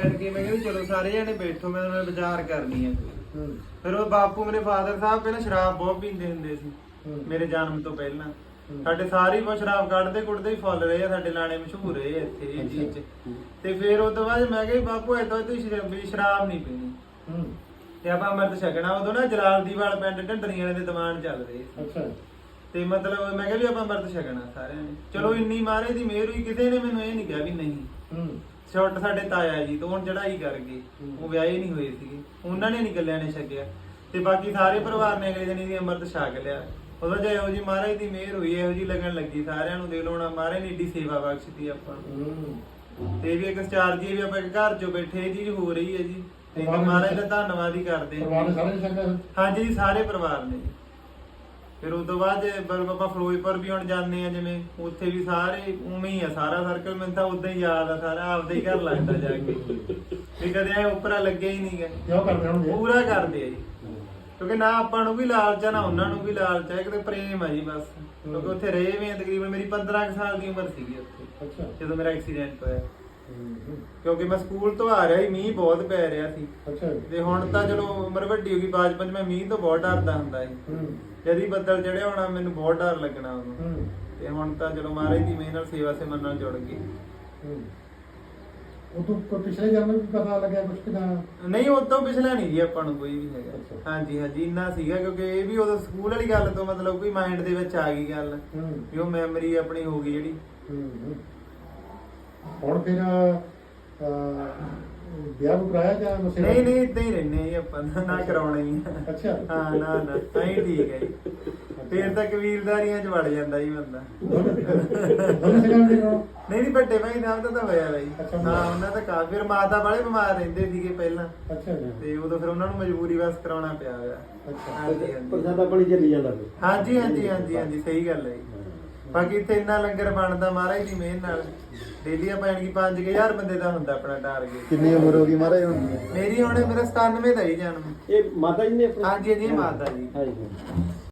ਕਿ ਮੈਂ ਕਿਹਾ ਚਲੋ ਸਾਰੇ ਜਣੇ ਬੈਠੋ ਮੈਂ ਉਹਨਾਂ ਨਾਲ ਵਿਚਾਰ ਕਰਨੀ ਆ। ਹੂੰ। ਫਿਰ ਉਹ ਬਾਪੂ ਮੇਰੇ ਫਾਦਰ ਸਾਹਿਬ ਪਹਿਲਾਂ ਸ਼ਰਾਬ ਬਹੁਤ ਪੀਂਦੇ ਹੁੰਦੇ ਸੀ ਹੂੰ। ਮੇਰੇ ਜਨਮ ਤੋਂ ਪਹਿਲਾਂ। ਹੂੰ। ਸਾਡੇ ਸਾਰੇ ਹੀ ਬਹੁਤ ਸ਼ਰਾਬ ਕੱਢਦੇ ਕੁੱਟਦੇ ਹੀ ਫੁੱਲ ਰਹੇ ਆ ਸਾਡੇ ਲਾਣੇ ਮਸ਼ਹੂਰ ਰਹੇ ਆ ਇੱਥੇ ਇਹ ਚੀਜ਼ 'ਚ। ਤੇ ਫਿਰ ਉਹ ਤੋਂ ਬਾਅਦ ਮੈਂ ਕਿਹਾ ਵੀ ਬਾਪੂ ਐਦਾਂ ਤੁਸੀਂ ਸ਼ਰਾਬ ਵੀ ਸ਼ਰਾਬ ਨਹੀਂ ਪੀਣੀ। ਹੂੰ। ਤੇ ਆਪਾਂ ਅੰਮ੍ਰਿਤ ਛਕਣਾ ਉਦੋਂ ਨਾ ਪਿੰਡ ਢੰਡਰੀਆਂ ਵਾਲੇ ਦੇ ਦੀਵਾਨ ਚੱਲਦੇ ਸੀ। ਅੱਛਾ। ਤੇ ਮਤਲਬ ਮੈਂ ਕਿਹਾ ਵੀ ਆਪਾਂ ਅੰਮ੍ਰਿਤ ਛਕਣਾ ਸਾਰਿਆਂ ਨੇ। ਚਲੋ ਇੰਨੀ ਮਾਰੇ ਦੀ ਮਿਹਰ ਹੋਈ ਕਿਸੇ ਨੇ ਮੈਨੂੰ ਇਹ ਨਹੀਂ ਕਿਹਾ ਵੀ ਨਹੀਂ। ਹੂੰ। ਛੋਟ ਸਾਡੇ ਤਾਇਆ ਜੀ ਤੋਂ ਹੁਣ ਚੜਾਈ ਕਰ ਗਏ। ਉਹ ਵਿਆਹੇ ਨਹੀਂ ਹੋਏ ਸੀਗੇ। ਉਹਨਾਂ ਨੇ ਨਹੀਂ ਗੱਲਿਆਂ ਨੇ ਛਕਿਆ। ਤੇ ਬਾਕੀ ਸਾਰੇ ਪਰਿਵਾਰ ਨੇ ਅਗਲੇ ਦਿਨ ਦੀ ਅੰਮ੍ਰਿਤ ਛਕ ਲਿਆ। ਉਹਦਾ ਜੇ ਇਹੋ ਜੀ ਮਹਾਰਾਜ ਦੀ ਮਿਹਰ ਹੋਈ ਇਹੋ ਜੀ ਲੱਗਣ ਲੱਗੀ। ਸਾਰਿਆਂ ਨੂੰ ਦੇ ਲੋਣਾ ਮਹਾਰਾਜ ਨੇ ਏਡੀ ਸੇਵਾ ਬਖਸ਼ਤੀ ਆਪਾਂ ਨੂੰ। ਤੇ ਵੀ ਇੱਕ ਸਟਾਰ ਜੀ ਵੀ ਆਪਾਂ ਇੱਕ ਘਰ ਚੋਂ ਬੈਠੇ ਇਹ ਚੀਜ਼ ਹੋ ਰਹੀ ਹੈ ਜੀ। ਤੇ ਮਹਾਰਾਜ ਦਾ ਧੰਨਵਾਦ ਹੀ ਕਰਦੇ। ਹਾਂ। ਪਰਿਵਾਰ ਸਾਰੇ ਹਾਂਜੀ ਸਾਰੇ ਪਰਿਵਾਰ ਨੇ। ਫਿਰ ਉਸ ਤੋਂ ਬਾਅਦ ਬਲ ਆਪਾਂ ਫਿਰੋਜ਼ਪੁਰ ਵੀ ਹੁਣ ਜਾਂਦੇ ਆ ਜਿਵੇਂ ਉੱਥੇ ਵੀ ਸਾਰੇ ਉਵੇਂ ਹੀ ਆ ਸਾਰਾ ਸਰਕਲ ਮੈਨੂੰ ਤਾਂ ਉਦਾਂ ਹੀ ਯਾਦ ਆ ਸਾਰਾ ਆਪਦਾ ਹੀ ਘਰ ਲੱਗਦਾ ਜਾ ਕੇ। ਵੀ ਕਦੇ ਐ ਉੱਪਰਾ ਲੱਗਿਆ ਹੀ ਨਹੀਂ ਗਾ। ਕਿਉਂ ਕਰਦੇ ਹੋਣਗੇ? ਪੂਰਾ ਕਰਦੇ ਆ ਜੀ। ਕਿਉਂਕਿ ਨਾ ਆਪਾਂ ਨੂੰ ਵੀ ਲਾਲਚ ਆ ਨਾ ਉਹਨਾਂ ਨੂੰ ਵੀ ਲਾਲਚ ਆ ਕਿਤੇ ਪ੍ਰੇਮ ਆ ਜੀ ਬਸ। ਕਿਉਂਕਿ ਉੱਥੇ ਰਹੇ ਵੀ ਆ ਤਕਰੀਬਨ ਮੇਰੀ 15 ਕੁ ਸਾਲ ਦੀ ਉਮਰ ਸੀਗੀ ਉੱਥੇ ਅੱਛਾ। ਜਦੋਂ ਮੇਰਾ ਐਕਸੀਡੈਂਟ ਹੋਇਆ। ਕਿਉਂਕਿ ਮੈਂ ਸਕੂਲ ਤੋਂ ਆ ਰਿਹਾ ਸੀ ਮੀਂਹ ਬਹੁਤ ਪੈ ਰਿਹਾ ਸੀ। ਅੱਛਾ ਤੇ ਹੁਣ ਤਾਂ ਚਲੋ ਉਮਰ ਵੱਡੀ ਹੋ ਗਈ ਬਾਜਪਨ 'ਚ ਮੈਂ ਮੀਂਹ ਤੋਂ ਬਹੁਤ ਡਰਦਾ ਹੁੰਦਾ ਸੀ। ਹੂੰ। ਜਦੀ ਬੱਦਲ ਚੜਿਆ ਹੋਣਾ ਮੈਨੂੰ ਬਹੁਤ ਡਰ ਲੱਗਣਾ ਉਦੋਂ। ਹੂੰ। ਤੇ ਹੁਣ ਤਾਂ ਚਲੋ ਮਹਾਰਾਜ ਦੀ ਮਿਹਰ ਨਾਲ ਸੇਵਾ ਸੇ ਨਾਲ ਜੁੜ ਗਈ। ਹੂੰ। ਉਹ ਤੋਂ ਕੋਈ ਪਿਛਲੇ ਜਨਮ ਵੀ ਪਤਾ ਲੱਗਿਆ ਕੁਝ ਕਿ ਨਾ? ਨਹੀਂ ਉਦੋਂ ਪਿਛਲਾ ਨਹੀਂ ਜੀ ਆਪਾਂ ਨੂੰ ਕੋਈ ਵੀ ਹੈਗਾ। ਅੱਛਾ। ਹਾਂਜੀ ਹਾਂਜੀ ਇੰਨਾ ਸੀਗਾ ਕਿਉਂਕਿ ਇਹ ਵੀ ਉਦੋਂ ਸਕੂਲ ਵਾਲੀ ਗੱਲ ਤੋਂ ਮਤਲਬ ਕੋਈ ਮਾਈਂਡ ਦੇ ਵਿੱਚ ਆ ਗਈ ਗੱਲ। ਹੂੰ। ਵੀ ਉਹ ਮੈਮਰੀ ਆਪਣੀ ਹੋ ਗਈ ਜਿਹੜੀ। ਹੂੰ, ਹੂੰ। ਹੁਣ ਫਿਰ ਵਿਆਹ ਨੂੰ ਕਰਾਇਆ ਜਾਂ ਨਹੀਂ ਨਹੀਂ ਇਦਾਂ ਹੀ ਰਹਿੰਦੇ ਜੀ ਆਪਾਂ ਨਾ ਕਰਾਉਣਾ ਹੀ ਆ। ਅੱਛਾ। ਹਾਂ ਨਾ ਨਾ ਤਾਂ ਹੀ ਠੀਕ ਹੈ ਜੀ। ਫੇਰ ਤਾਂ ਕਬੀਲਦਾਰੀਆਂ 'ਚ ਵੜ ਜਾਂਦਾ ਜੀ ਬੰਦਾ। ਦੋਨੇ ਸਗਾਂ ਦੇ ਨਾਲ ਨਹੀਂ ਨਹੀਂ ਵੱਡੇ ਭਾਈ ਨਾਲ ਤਾਂ ਤਾਂ ਹੋਇਆ ਬਾਈ ਅੱਛਾ। ਹਾਂ ਉਹਨਾਂ ਦਾ ਕਾਫੀ ਫਿਰ ਮਾਤਾ ਵਾਲੇ ਬਿਮਾਰ ਰਹਿੰਦੇ ਸੀਗੇ ਪਹਿਲਾਂ। ਅੱਛਾ ਜੀ। ਤੇ ਉਦੋਂ ਫਿਰ ਉਹਨਾਂ ਨੂੰ ਮਜਬੂਰੀ ਬਸ ਕਰਾਉਣਾ ਪਿਆ ਹੋਇਆ। ਅੱਛਾ। ਹਾਂਜੀ ਹਾਂਜੀ। ਪ੍ਰਸਾਦਾ ਪਾਣੀ ਚੱਲੀ ਜਾਂਦਾ ਫਿਰ। ਹਾਂਜੀ ਹਾਂਜੀ ਹਾਂਜੀ ਹਾਂਜੀ ਸਹੀ ਗੱਲ ਹੈ ਜੀ। ਬਾਕੀ ਇੱਥੇ ਇੰਨਾ ਲੰਗਰ ਬਣਦਾ ਮਹਾਰਾਜ ਦੀ ਮਿਹਰ ਨਾਲ। ਡੇਲੀ ਆਪਾਂ ਯਾਨੀ ਕਿ 5000 ਬੰਦੇ ਦਾ ਹੁੰਦਾ ਆਪਣਾ ਟਾਰਗੇਟ ਕਿੰਨੀ ਉਮਰ ਹੋ ਗਈ ਮਹਾਰਾਜ ਹੁਣ? ਮੇਰੀ ਹੁਣ ਮੇਰਾ 97 ਦਾ ਹੀ ਜਨਮ। ਇਹ ਮਾਤਾ ਜੀ ਨੇ ਆਪਣਾ ਹਾਂਜੀ ਜੀ ਮਾਤਾ ਜੀ। ਹਾਂਜੀ।